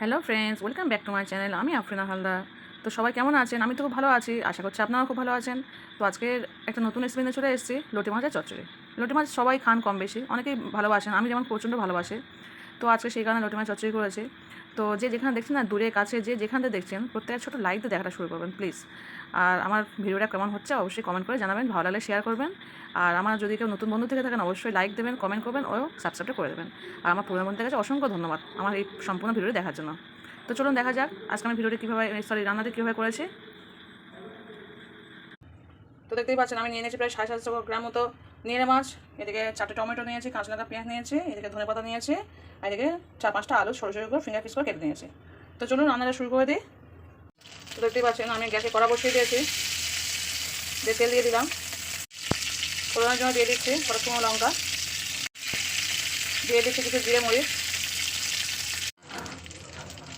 Hello friends welcome back to my channel আমি আফরিনা হালদার। তো সবাই কেমন আছেন? আমি তো খুব ভালো আছি। আশা করছি আপনারাও খুব ভালো আছেন। তো আজকে একটা নতুন এক্সপিরিয়েন্স চলে এসেছি, লটি মাছের চচ্চড়ি। লটি মাছ সবাই খান কম বেশি। অনেকেই ভালোবাসেন। আমি যেমন প্রচণ্ড ভালোবাসি। তো আজকে সেই কারণে লটি মাছ চচ্চড়ি করেছি। তো যে যেখানে দেখছেন না, দূরে, কাছে, যে যেখান দেখছেন, প্রত্যেক ছোটো লাইক দিয়ে দেখাটা শুরু করবেন প্লিজ আর আমার ভিডিওটা কেমন হচ্ছে অবশ্যই কমেন্ট করে জানাবেন, ভালো লাগলে শেয়ার করবেন। আর আমার যদি কেউ নতুন বন্ধু থেকে থাকেন, অবশ্যই লাইক দেবেন কমেন্ট করবেন ও সাবস্ক্রাইব করে দেবেন। আর আমার পুরনো বন্ধুদের কাছে অসংখ্য ধন্যবাদ আমার এই সম্পূর্ণ ভিডিওটি দেখার জন্য। তো চলুন দেখা যাক, আজকে আমি ভিডিওটি কীভাবে সরি রান্নাটি কীভাবে করেছি। তো দেখতেই পাচ্ছেন, আমি নিয়ে নিয়েছি প্রায় সাড়ে সাতশো গ্রাম মতো নিয়ে মাছ এদিকে চারটে টমেটো নিয়েছি কাঁচা লঙ্কা পেঁয়াজ নিয়েছি, এদিকে ধনে পাতা নিয়েছি, আর এদিকে চার পাঁচটা আলু, সরু সরু করে ফিঙ্গার পিস করে কেটে নিয়েছি। তো চলুন রান্নাটা শুরু করে দিই। তো দেখতেই পাচ্ছেন, আমি গ্যাসে কড়া বসিয়ে দিয়েছি। দিয়ে তেল দিয়ে দিলাম। ফোড়নের জন্য দিয়ে দিচ্ছি কড়া শুকনো লঙ্কা। দিয়ে দিচ্ছি কিছু জিরে মরিচ।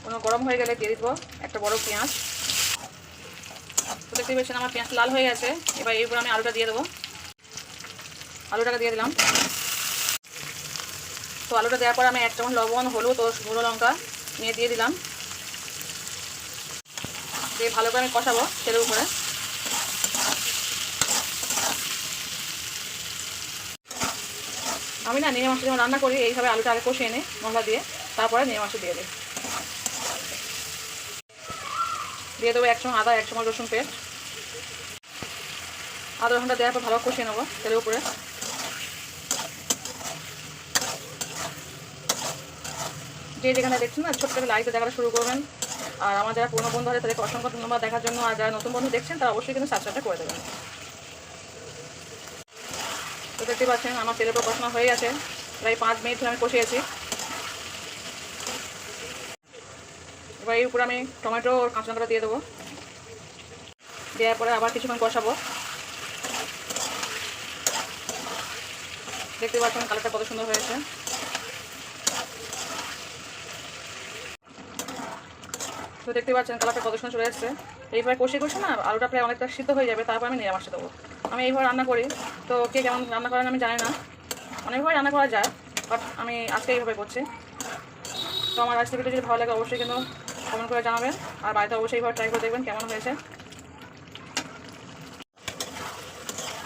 কোনো গরম হয়ে গেলে দিয়ে দিব একটা বড় পেঁয়াজ। তো দেখতে পাচ্ছেন, আমার পেঁয়াজ লাল হয়ে গেছে। এবার এর উপর আমি আলুটা দিয়ে দেবো। আলুটাকে দিয়ে দিলাম। তো আলুটা দেওয়ার পর আমি এক চামচ লবণ, হলুদ ও গুঁড়ো লঙ্কা নিয়ে দিয়ে দিলাম। দিয়ে ভালো করে আমি কষাবো তেলের উপরে। আমি না নিয়ে মাছটা যখন রান্না করি, এইভাবে আলুটা আগে কষিয়ে নিই মশলা দিয়ে, তারপরে নিয়ে মাছটা দিয়ে দিই। দিয়ে দেবো এক আদা, এক চামচ রসুন পেস্ট। আদা রসুনটা দেওয়ার পর ভালো কষিয়ে নেব তেলের উপরে। যে যেখানে দেখছেন না, ছোট্ট করে লাইকটা দেখাটা শুরু করবেন। আর আমার যারা পুরনো বন্ধু আছে, তাদেরকে অসংখ্য ধন্যবাদ দেখার জন্য। আর যারা নতুন বন্ধু দেখছেন, তারা অবশ্যই কিন্তু সাবস্ক্রাইবটা করে দেবেন। তো দেখতে পাচ্ছেন, আমার তেলের উপর কষানো হয়ে গেছে। প্রায় পাঁচ মিনিট ধরে আমি কষিয়েছি এবার এর উপরে আমি টমেটো আর কাঁচা লঙ্কাটা দিয়ে দেবো। দেওয়ার পরে আবার কিছুক্ষণ কষাবো। দেখতে পাচ্ছেন কালারটা কত সুন্দর হয়েছে। তো দেখতে পাচ্ছেন কালারটা কত সুন্দর চলে এসছে। এইভাবে কষে কষে না আলুটা প্রায় অনেকটা সিদ্ধ হয়ে যাবে, তারপর আমি নিরামিষে দেবো আমি এইভাবে রান্না করি। তো কে কেমন রান্না করেন আমি জানি না। অনেকভাবে রান্না করা যায় বাট আমি আজকে এইভাবে করছি। তো আমার আজকে ভিডিও যদি ভালো লাগে অবশ্যই কিন্তু কমেন্ট করে জানাবেন। আর বাড়িতে অবশ্যই এইভাবে ট্রাই করে দেখবেন কেমন হয়েছে।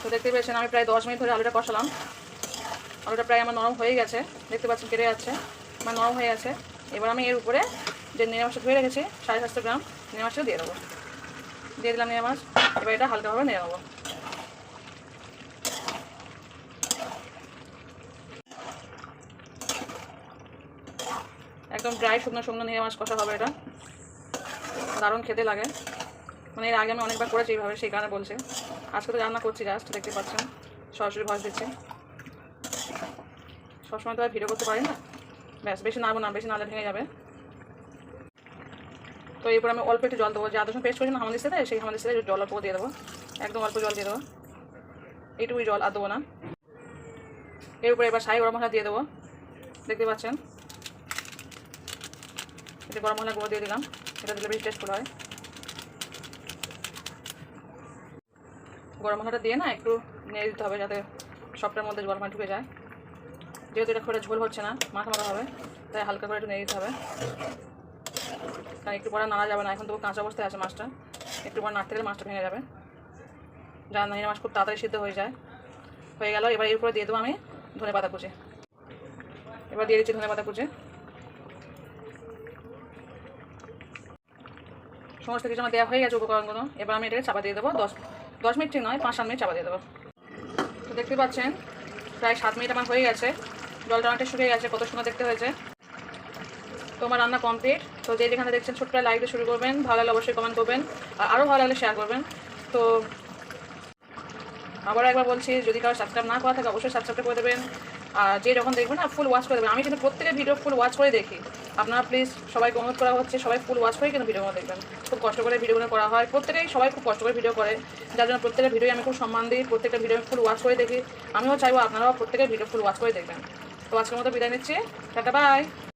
তো দেখতে পেয়েছেন আমি প্রায় দশ মিনিট ধরে আলুটা কষালাম। আলুটা প্রায় আমার নরম হয়ে গেছে, দেখতে পাচ্ছেন কেটে যাচ্ছে, আমার নরম হয়ে গেছে। এবার আমি এর উপরে যে নিরামিষটা ধুয়ে রেখেছি, সাড়ে সাতশো গ্রাম নিরামিষটা দিয়ে দেবো। দিয়ে দিলাম নিরামিষ এবার এটা হালকাভাবে নিয়ে নেব। একদম ড্রাই শুকনো শুকনো নিয়ে মাছ কষা হবে এটা। দারুণ খেতে লাগে। মানে এর আগে আমি অনেকবার করেছি এইভাবে, সেই কারণে বলছে। আজকে তো রান্না করছি জাস্ট দেখতে পাচ্ছেন। সরাসরি ভয়েস দিচ্ছি। সবসময় তো আর ভিডিও করতে পারি না। ব্যাস, বেশি নাড়বো না, বেশি নাড়লে ভেঙে যাবে। তো এরপর আমি অল্প একটু জল দেবো। যে আদর্শ পেস্ট করেছিলাম হামাদের সাথে, সেই হামাদের সাথে জল, অল্প দিয়ে দেবো। একদম অল্প জল দিয়ে দেবো। এইটুকুই জল আর দেবো না। এর উপরে এবার সাই গরম মশলা দিয়ে দেবো। দেখতে পাচ্ছেন? এটা গরম মশলা গুঁড়ো দিয়ে দিলাম। এটা দিলে বেশি টেস্টফুল হয়। গরম মশলাটা দিয়ে না একটু নেড়ে দিতে হবে যাতে সবটার মধ্যে গরম ঢুকে যায়। যেহেতু এটা করে ঝোল হচ্ছে না, মাখা মাখা হবে, তাই হালকা করে একটু নেড়ে দিতে হবে। কারণ একটু পরে নাড়া যাবে না। এখন তো কাঁচা অবস্থায় আছে মাছটা। একটু পরে নাড়তে গেলে মাছটা ভেঙে যাবে। নাহিনা মাছ খুব তাড়াতাড়ি সিদ্ধ হয়ে যায়। হয়ে গেল, এবার এর উপরে দিয়ে দেবো আমি ধনে পাতা কুচি। এবার দিয়ে দিচ্ছি ধনে পাতা কুচি। সমস্ত কিছু আমার দেওয়া হয়ে গেছে উপকরণগুলো। এবার আমি এটাকে চাপা দিয়ে দেবো। দশ দশ মিনিট ঠিক নয়, পাঁচ, সাত মিনিট চাপা দিয়ে দেবো। তো দেখতে পাচ্ছেন, প্রায় সাত মিনিট আমার হয়ে গেছে। জলটা অনেকটা শুকিয়ে গেছে, কত সুন্দর দেখতে হয়েছে। তো আমার রান্না কমপ্লিট তো যে যেখানে দেখছেন ছোট্ট লাইক দিয়ে শুরু করবেন, ভালো লাগলে অবশ্যই কমেন্ট করবেন, আর আরও ভালো লাগলে শেয়ার করবেন। তো আবারও একবার বলছি, যদি কারও সাবস্ক্রাইব না করা থাকে, অবশ্যই সাবস্ক্রাইব করে দেবেন। আর যে যখন দেখবেন না ফুল ওয়াচ করে দেবেন। আমি কিন্তু প্রত্যেকের ভিডিও ফুল ওয়াচ করে দেখি। আপনারা প্লিজ সবাইকে অনুরোধ করা হচ্ছে, সবাই ফুল ওয়াচ করে কিন্তু ভিডিওগুলো দেখবেন। খুব কষ্ট করে ভিডিওগুলো করা হয়। প্রত্যেকেই সবাই খুব কষ্ট করে ভিডিও করে। যার জন্য প্রত্যেকের ভিডিও আমি খুব সম্মান দিই। প্রত্যেকটা ভিডিও ফুল ওয়াচ করে দেখি। আমিও চাইব আপনারাও প্রত্যেকের ভিডিও ফুল ওয়াচ করে দেখবেন। তো আজকের মতো বিদায় নিচ্ছি। Tata bye